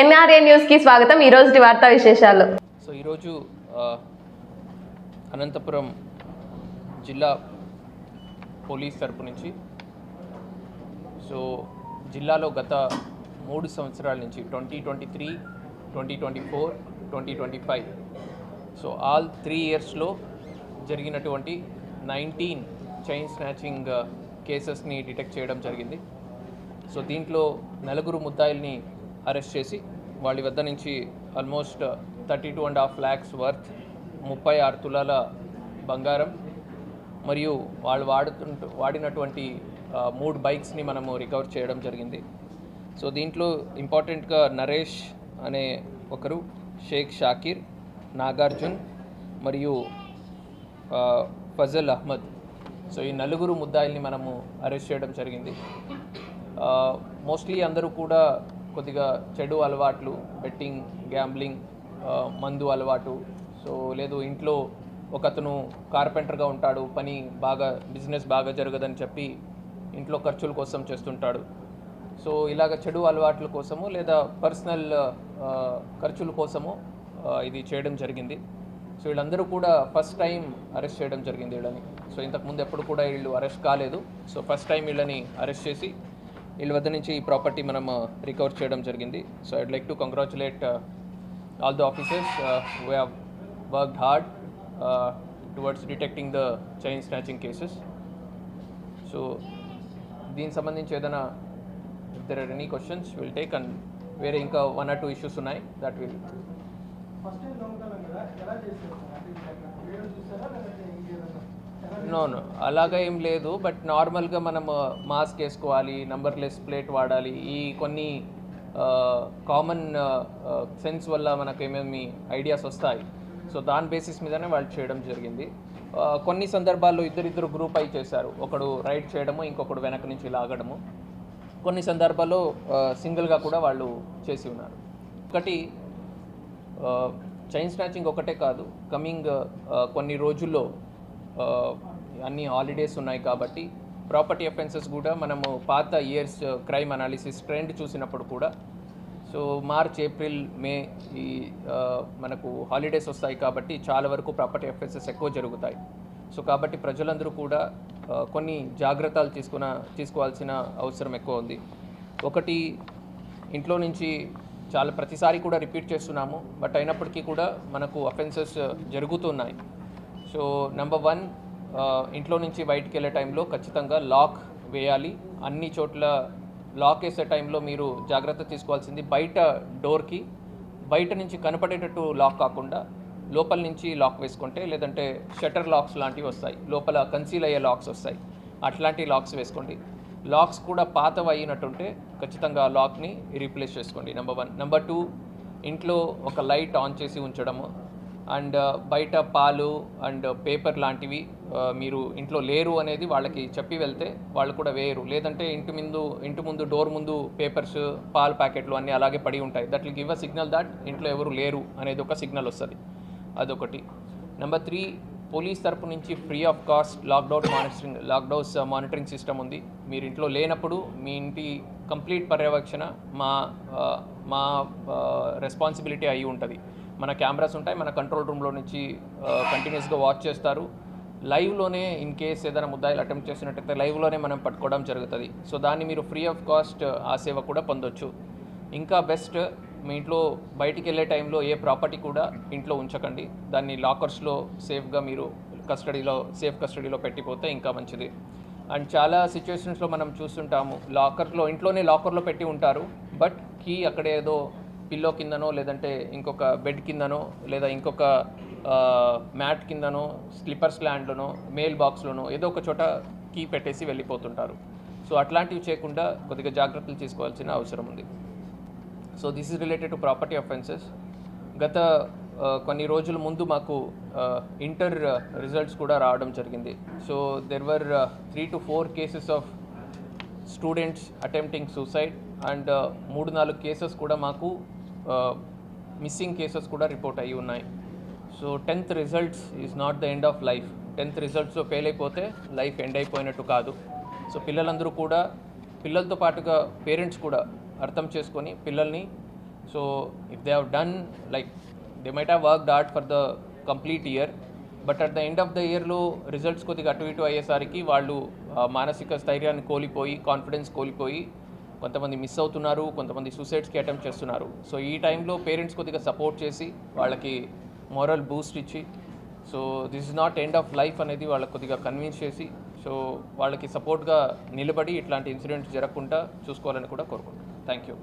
NRA న్యూస్కి స్వాగతం. ఈ రోజు వార్తా విశేషాలు. సో ఈరోజు అనంతపురం జిల్లా పోలీస్ తరపు నుంచి సో జిల్లాలో గత మూడు సంవత్సరాల నుంచి twenty twenty three twenty twenty four twenty twenty five so all three ఇయర్స్లో జరిగినటువంటి నైన్టీన్ చైన్ స్నాచింగ్ కేసెస్ని డిటెక్ట్ చేయడం జరిగింది. సో దీంట్లో నలుగురు ముద్దాయిల్ని అరెస్ట్ చేసి వాళ్ళ వద్ద నుంచి almost thirty two and half lakhs worth ముప్పై ఆరు తులాల బంగారం మరియు వాళ్ళు వాడుతుంట వాడినటువంటి మూడు బైక్స్ని మనము రికవర్ చేయడం జరిగింది. సో దీంట్లో ఇంపార్టెంట్గా నరేష్ అనే ఒకరు షేక్ షాకీర్ నాగార్జున్ మరియు ఫజల్ అహ్మద్. సో ఈ నలుగురు ముద్దాయిల్ని మనము అరెస్ట్ చేయడం జరిగింది. మోస్ట్లీ అందరూ కూడా కొద్దిగా చెడు అలవాట్లు బెట్టింగ్ గ్యాంబ్లింగ్ మందు అలవాటు. సో లేదు ఇంట్లో ఒకతను కార్పెంటర్గా ఉంటాడు పని బాగా బిజినెస్ బాగా జరగదని చెప్పి ఇంట్లో ఖర్చుల కోసం చేస్తుంటాడు. సో ఇలాగ చెడు అలవాట్ల కోసము లేదా పర్సనల్ ఖర్చుల కోసము ఇది చేయడం జరిగింది. సో వీళ్ళందరూ కూడా ఫస్ట్ టైం అరెస్ట్ చేయడం జరిగింది వీళ్ళని. సో ఇంతకుముందు ఎప్పుడు కూడా వీళ్ళు అరెస్ట్ కాలేదు. సో ఫస్ట్ టైం వీళ్ళని అరెస్ట్ చేసి వీళ్ళ వద్ద నుంచి ఈ ప్రాపర్టీ మనం uh, రికవర్ చేయడం జరిగింది. So I'd like to congratulate all the officers we have worked hard towards detecting the chain snatching cases so దీనికి సంబంధించి ఏదైనా there are any questions will take and వేరే ఇంకా వన్ ఆర్ టూ ఇష్యూస్ ఉన్నాయి that will no no అలాగా ఏం లేదు. But నార్మల్గా మనం మాస్క్ వేసుకోవాలి నంబర్లెస్ ప్లేట్ వాడాలి. ఈ కొన్ని కామన్ సెన్స్ వల్ల మనకు ఏమేమి ఐడియాస్ వస్తాయి. సో దాని బేసిస్ మీదనే వాళ్ళు చేయడం జరిగింది. కొన్ని సందర్భాల్లో ఇద్దరిద్దరు గ్రూప్ అయి చేశారు. ఒకడు రైడ్ చేయడము ఇంకొకడు వెనక నుంచి లాగడము. కొన్ని సందర్భాల్లో సింగిల్గా కూడా వాళ్ళు చేసి ఉన్నారు. ఒకటి చైన్ స్నాచింగ్ ఒకటే కాదు. కమింగ్ కొన్ని రోజుల్లో అన్ని హాలిడేస్ ఉన్నాయి కాబట్టి ప్రాపర్టీ అఫెన్సెస్ కూడా మనము పాత ఇయర్స్ క్రైమ్ అనాలిసిస్ ట్రెండ్ చూసినప్పుడు కూడా. సో మార్చ్ ఏప్రిల్ మే ఈ మనకు హాలిడేస్ వస్తాయి కాబట్టి చాలా వరకు ప్రాపర్టీ అఫెన్సెస్ ఎక్కువ జరుగుతాయి. సో కాబట్టి ప్రజలందరూ కూడా కొన్ని జాగ్రత్తలు తీసుకున్న తీసుకోవాల్సిన అవసరం ఎక్కువ ఉంది. ఒకటి ఇంట్లో నుంచి చాలా ప్రతిసారి కూడా రిపీట్ చేస్తున్నాము. బట్ అయినప్పటికీ కూడా మనకు అఫెన్సెస్ uh, జరుగుతున్నాయి. సో నెంబర్ వన్ ఇంట్లో నుంచి బయటికి వెళ్ళే టైంలో ఖచ్చితంగా లాక్ వేయాలి. అన్ని చోట్ల లాక్ వేసే టైంలో మీరు జాగ్రత్త తీసుకోవాల్సింది బయట డోర్కి బయట నుంచి కనపడేటట్టు లాక్ కాకుండా లోపల నుంచి లాక్ వేసుకుంటే లేదంటే షటర్ లాక్స్ లాంటివి వస్తాయి. లోపల కన్సీల్ అయ్యే లాక్స్ వస్తాయి. అట్లాంటి లాక్స్ వేసుకోండి. లాక్స్ కూడా పాతవి అయినట్టుంటే ఖచ్చితంగా లాక్ని రీప్లేస్ చేసుకోండి నెంబర్ వన్ నెంబర్ టూ ఇంట్లో ఒక లైట్ ఆన్ చేసి ఉంచడము. అండ్ బయట పాలు అండ్ పేపర్ లాంటివి మీరు ఇంట్లో లేరు అనేది వాళ్ళకి చెప్పి వెళ్తే వాళ్ళు కూడా వేయరు. లేదంటే ఇంటి ముందు ఇంటి ముందు డోర్ ముందు పేపర్స్ పాల ప్యాకెట్లు అన్నీ అలాగే పడి ఉంటాయి. That will give a signal that ఇంట్లో ఎవరు లేరు అనేది ఒక సిగ్నల్ వస్తుంది. అదొకటి. నెంబర్ త్రీ పోలీస్ తరపు నుంచి free of cost lockdown monitoring lockdowns monitoring system ఉంది. మీరు ఇంట్లో లేనప్పుడు మీ ఇంటి కంప్లీట్ పర్యవేక్షణ మా మా రెస్పాన్సిబిలిటీ అయి ఉంటుంది. మన కెమెరాస్ ఉంటాయి మన కంట్రోల్ రూమ్లో నుంచి కంటిన్యూస్గా వాచ్ చేస్తారు. లైవ్లోనే ఇన్ కేస్ ఏదైనా ముద్దాయిలు అటెంప్ట్ చేసినట్టయితే లైవ్లోనే మనం పట్టుకోవడం జరుగుతుంది. సో దాన్ని మీరు ఫ్రీ ఆఫ్ కాస్ట్ ఆ సేవ కూడా పొందొచ్చు. ఇంకా బెస్ట్ మీ ఇంట్లో బయటికి వెళ్ళే టైంలో ఏ ప్రాపర్టీ కూడా ఇంట్లో ఉంచకండి. దాన్ని లాకర్స్లో సేఫ్గా మీరు కస్టడీలో సేఫ్ కస్టడీలో పెట్టిపోతే ఇంకా మంచిది. అండ్ చాలా సిచ్యువేషన్స్లో మనం చూస్తుంటాము లాకర్లో ఇంట్లోనే లాకర్లో పెట్టి ఉంటారు. బట్ కీ అక్కడ ఏదో పిల్లో కిందనో లేదంటే ఇంకొక బెడ్ కిందనో లేదా ఇంకొక మ్యాట్ కిందనో స్లిప్పర్స్ ల్యాండ్లోనో మెయిల్ బాక్స్లోనో ఏదో ఒక చోట కీ పెట్టేసి వెళ్ళిపోతుంటారు. సో అట్లాంటివి చేయకుండా కొద్దిగా జాగ్రత్తలు తీసుకోవాల్సిన అవసరం ఉంది. So this is related to property offences గత కొన్ని రోజుల ముందు మాకు ఇంటర్ రిజల్ట్స్ కూడా రావడం జరిగింది. So there were three to four cases of students attempting suicide and మూడు నాలుగు కేసెస్ కూడా మాకు మిస్సింగ్ కేసెస్ కూడా రిపోర్ట్ అయ్యి ఉన్నాయి. So tenth results is not the end of life tenth రిజల్ట్స్లో fail అయిపోతే లైఫ్ ఎండ్ అయిపోయినట్టు కాదు. సో పిల్లలందరూ కూడా పిల్లలతో పాటుగా పేరెంట్స్ కూడా అర్థం చేసుకొని పిల్లల్ని so if they have done like they might have worked hard for the complete year but at the end of the ఇయర్లో రిజల్ట్స్ కొద్దిగా అటు ఇటు అయ్యేసరికి వాళ్ళు మానసిక స్థైర్యాన్ని కోల్పోయి కాన్ఫిడెన్స్ కోల్పోయి కొంతమంది మిస్ అవుతున్నారు కొంతమంది సూసైడ్స్కి అటెంప్ట్ చేస్తున్నారు. సో ఈ టైంలో పేరెంట్స్ కొద్దిగా సపోర్ట్ చేసి వాళ్ళకి మోరల్ బూస్ట్ ఇచ్చి so this is not end of life అనేది వాళ్ళకి కొద్దిగా కన్విన్స్ చేసి సో వాళ్ళకి సపోర్ట్గా నిలబడి ఇట్లాంటి ఇన్సిడెంట్స్ జరగకుండా చూసుకోవాలని కూడా కోరుకుంటున్నాను. Thank you